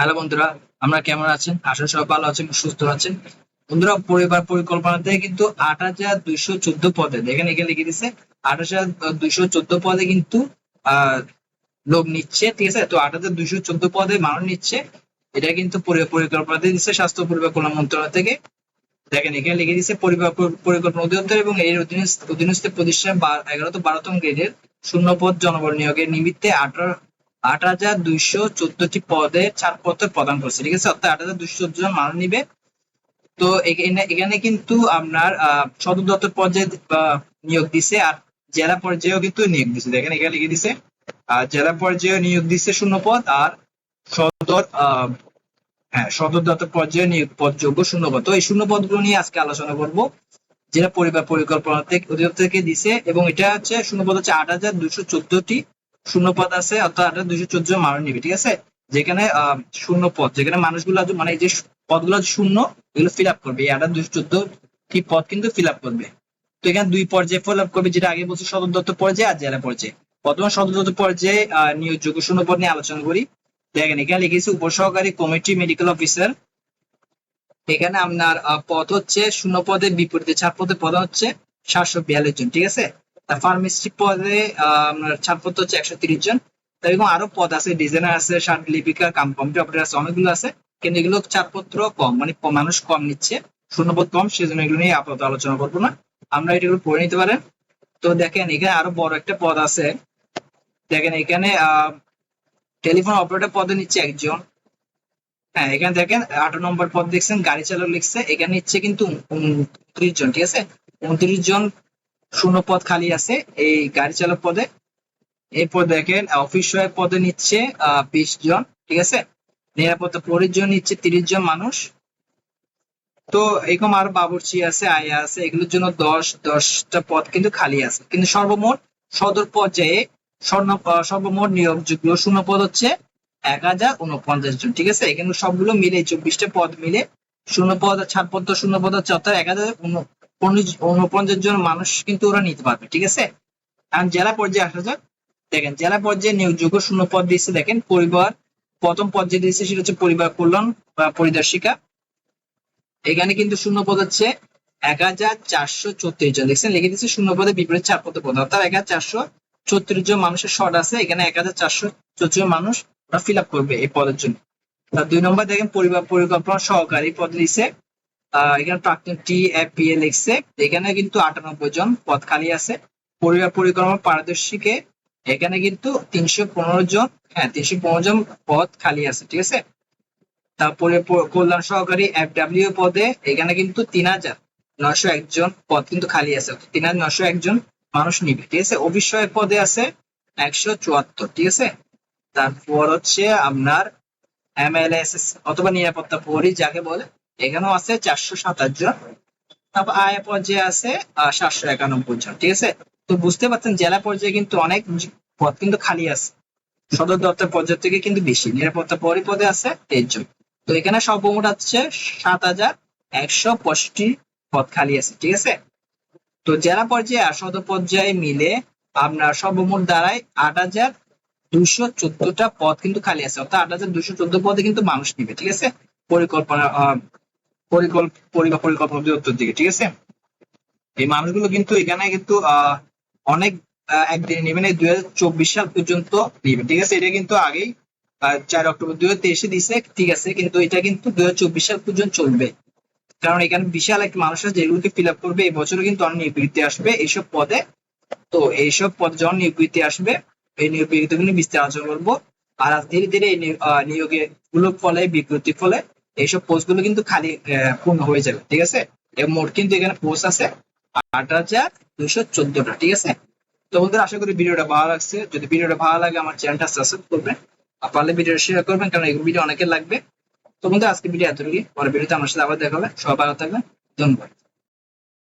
Hello বন্ধুরা, আমরা কেমন আছেন? আশা সবাই ভালো আছেন, সুস্থ আছেন। বন্ধুরা, পরিবার পরিকল্পনাতে কিন্তু আট হাজার দুইশো চোদ্দ পদে, দেখেন এখানে লিখে দিছে, আট হাজার দুইশো চোদ্দ পদে কিন্তু আহ লোক নিচ্ছে, ঠিক আছে? তো আট হাজার দুইশো চোদ্দ পদে মানুষ নিচ্ছে। এটা কিন্তু পরিকল্পনাতে দিচ্ছে স্বাস্থ্য পরিবার কল্যাণ মন্ত্রণালয় থেকে। দেখেন এখানে লিখে দিচ্ছে পরিবার পরিকল্পনা অধিদপ্তর এবং এর অধীনস্থ অধীনস্থ প্রতিষ্ঠান এগারোতম বারোতম গ্রেডের শূন্য পদ জনবল নিয়োগের নিমিত্তে আঠারো আট হাজার দুইশো চোদ্দটি পদে ছাড়পত্র প্রদান করছে, ঠিক আছে? অর্থাৎ আট হাজার দুইশো চোদ্দ জন মানুষ নিবে। তো এখানে কিন্তু আপনার সদর দপ্তর পর্যায়ে নিয়োগ দিছে, আর জেলা পর্যায়েও কিন্তু নিয়োগ দিছে। দেখেন, এখানে লিখে দিছে আর জেলা পর্যায়ে নিয়োগ দিচ্ছে শূন্য পদ, আর সদর হ্যাঁ সদর দপ্তর পর্যায়ে নিয়োগ পদ যোগ্য শূন্য পদ। তো এই শূন্য পদগুলো নিয়ে আজকে আলোচনা করব। যেটা পরিবার পরিকল্পনা থেকে অধিদপ্তর থেকে দিছে, এবং এটা হচ্ছে, শূন্য পদ হচ্ছে আট হাজার দুশো চোদ্দটি শূন্য পদ আছে, অর্থাৎ দুশো চোদ্দ জন মানুষ নিবে, ঠিক আছে? যেখানে শূন্য পদ, যেখানে মানুষগুলো মানে যে পদগুলো শূন্য, এগুলো ফিল আপ করবে। এই আট হাজার দুশো চোদ্দটি পদ কিন্তু ফিল আপ করবে। তো এখানে দুই পর্যায়ে ফিল আপ করবে, যেটা আগে বলছি সদর দপ্তর পর্যায়ে আর জেলা পর্যায়ে বর্তমান সদর দপ্তর পর্যায়ে নিয়োগযোগ্য শূন্য পদ নিয়ে আলোচনা করি। দেখেন, এখানে লিখেছি উপসহকারী কমিটি মেডিকেল অফিসার এখানে আপনার পদ হচ্ছে, শূন্য পদের বিপরীতে ছাড়পত্রের পদ হচ্ছে সাতশো বিয়াল্লিশ জন, ঠিক আছে? ফার্মেসি পদে আপনার ছাড়পত্র হচ্ছে একশো তিরিশ জন। তো এরকম আরও পদ আছে ডিজাইনার আছে, শার্ট, লিপিকা, কাম কম্পিউটার আছে, অনেকগুলো আছে। কিন্তু এগুলো ছাড়পত্র কম মানে মানুষ কম নিচ্ছে, শূন্যপদ কম, সেজন্য এগুলো নিয়ে আপাতত আলোচনা করব না। আমরা এগুলো পড়ে নিতে পারেন। তো দেখেন, এখানে আরও বড় একটা পদ আছে। দেখেন, এখানে টেলিফোন অপারেটর পদে নিচ্ছে একজন। হ্যাঁ এখানে দেখেন, আট নম্বর পদ দেখছেন, গাড়ি চালক লিখছে, এখানে নিচ্ছে কিন্তু উনত্রিশ জন, ঠিক আছে? উনত্রিশ জন শূন্য পদ খালি আছে, এই গাড়ি চালক পদে। এরপর দেখেন অফিস সহায়ক পদে নিচ্ছে বিশ জন, ঠিক আছে? নিরাপত্তা পরিজন নিচ্ছে তিরিশ জন মানুষ। তো এরকম আরও বাবুর্চি আছে, আয়া আছে, এগুলোর জন্য দশ, দশটা পদ কিন্তু খালি আছে। কিন্তু সর্বমোট সদর পর্যায়ে স্বর্ণ সর্বমোট নিয়োগযোগ্য শূন্য পদ হচ্ছে এক হাজার উনপঞ্চাশ জন, ঠিক আছে? এখানে সবগুলো মিলে চব্বিশটা পদ মিলে শূন্য পদ ছাড়পত্র শূন্য পদ হচ্ছে অর্থাৎ এক হাজার উনপঞ্চাশ জন মানুষ কিন্তু ওরা নিতে পারবে ঠিক আছে? আর জেলা পর্যায়ে আসা যাক দেখেন জেলা পর্যায়ে নিয়োগযোগ্য শূন্য পদ দিচ্ছে দেখেন পরিবার প্রথম পর্যায়ে দিচ্ছে সেটা হচ্ছে পরিবার কল্যাণ বা পরিদর্শিকা। এখানে কিন্তু শূন্য পদ হচ্ছে এক হাজার চারশো চৌত্রিশ জন দেখছেন? লিখে দিচ্ছে শূন্য পদে বিপরীত ছাড়পত্র পদ অর্থাৎ এক হাজার চারশো চৌত্রিশ জন মানুষের শর্ট আছে এখানে এক হাজার চারশো চৌত্রিশ মানুষ ফিল আপ করবে এই পদের জন্য। দুই নম্বর দেখেন পরিবার পরিকল্পনা সহকারী পদ আহ, এখানে প্রাক্তন টি এফ পি এ লিখছে। এখানে কিন্তু আটানব্বই জন পদ খালি আছে। পরিবার পরিকল্পনা পারদর্শীকে এখানে কিন্তু তিনশো পনেরো জন হ্যাঁ তিনশো পনেরো জন পদ খালি আছে, ঠিক আছে? তারপরে কল্যাণ সহকারী এফ ডাব্লিউ পদে এখানে কিন্তু তিন হাজার নয়শো একজন পদ কিন্তু খালি আছে। তিন হাজার নয়শো একজন মানুষ নিবে, ঠিক আছে? অবিষয় পদে আছে একশো চুয়াত্তর, ঠিক আছে? তারপর হচ্ছে আপনার এমএলএস অথবা নিরাপত্তা প্রহরী যাকে বলে এখানেও আছে চারশো সাতাশ জন। তারপর আয় পর্যায়ে আছে সাতশো একানব্বই জন, ঠিক আছে? তো বুঝতে পারছেন, জেলা পর্যায়ে কিন্তু অনেক পদ কিন্তু খালি আছে। সদর দপ্তর পর্যায় থেকে কিন্তু বেশি, নিরাপত্তা প্রহরী পদে আছে তেইশ জন। তো এখানে সর্বমোট হচ্ছে সাত হাজার একশো পঁয়ষট্টি পদ খালি আছে, ঠিক আছে? তো জেলা পর্যায়ে আর সদর পর্যায়ে মিলে আপনার সর্বমোট দাঁড়ায় আট হাজার দুশো চোদ্দটা পদ কিন্তু খালি আছে। অর্থাৎ আট হাজার দুশো চোদ্দ পদে কিন্তু মানুষ নিবে, ঠিক আছে? পরিকল্পনা পরিকল্পনা দিকে, ঠিক আছে? এই মানুষগুলো কিন্তু এখানে কিন্তু অনেক একদিনে নেবেন দুই চব্বিশ সাল পর্যন্ত নিবে, ঠিক আছে? এটা কিন্তু আগেই চার অক্টোবর দুই হাজার দিছে, ঠিক আছে? কিন্তু এটা কিন্তু দুই হাজার চব্বিশ সাল পর্যন্ত চলবে। কারণ এখানে বিশাল একটা মানুষ আছে, যেগুলোকে ফিল আপ করবে, এই বছরও কিন্তু অনেক বিজ্ঞপ্তি আসবে এইসব পদে। তো এইসব পদে যখন নিয়োগ আসবে, এই নিয়োগ বিজ্ঞপ্তি নিয়ে বিস্তার আলোচনা করব। আর ধীরে ধীরে এই নিয়োগ- গুলোর ফলে বিজ্ঞপ্তির ফলে এইসব পোস্টগুলো কিন্তু খালি পূর্ণ হয়ে যাবে, ঠিক আছে? মোট কিন্তু এখানে পোস্ট আছে আট হাজার দুশো চোদ্দটা, ঠিক আছে? তো বন্ধুরা, আশা করি ভিডিওটা ভালো লাগছে। যদি ভিডিওটা ভালো লাগে, আমার চ্যানেলটা সাবস্ক্রাইব করবেন। আর পারলে ভিডিওটা শেয়ার করবেন, কারণ এই ভিডিও অনেকের লাগবে। তো বন্ধু আজকে ভিডিও এতটুকু পরে ভিডিওতে আমার সাথে আবার দেখা হবে। সবাই ভালো থাকবেন। ধন্যবাদ।